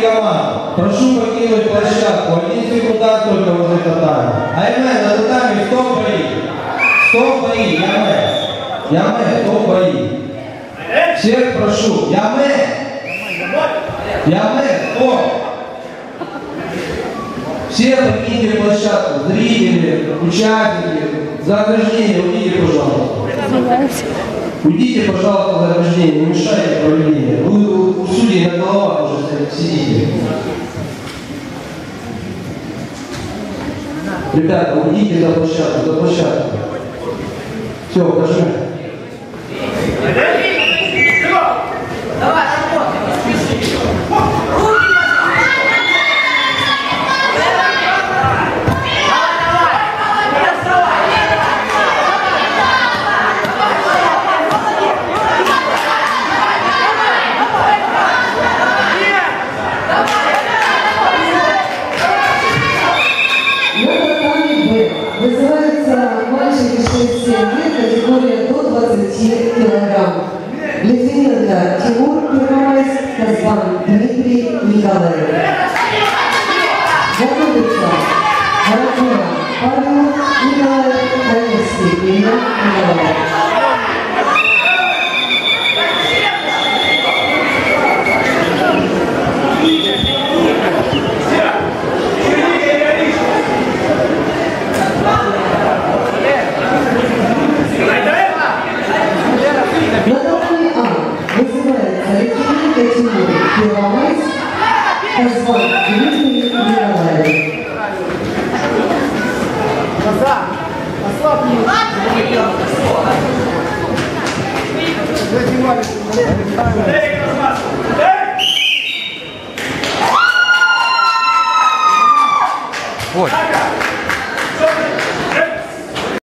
команд, прошу покинуть площадку. Один секундант только возле татами. Аймен, на татами стоп бои. Стоп бои, Яме. Яме, стоп бои. Всех прошу. Яме. Яме, стоп. Все покиньте площадку. Зрители, участники. За ограждение уйдите, пожалуйста. Уйдите, пожалуйста, за ограждение, не мешайте проведению. Вы у судей на головах уже сидите. Ребята, уйдите за площадку, за площадку. Все, пошли. На татами Б вызывается мальчик 6-7 лет, категория до 20 килограмм. Литвиненко Тимур Первомайс, Казбан Дмитрий Николаев. Готовится Аракура Павел Николаев, Каневский Илья Николаев. Тимур Первомайс, Казбан Дмитрий Николаев. Вот.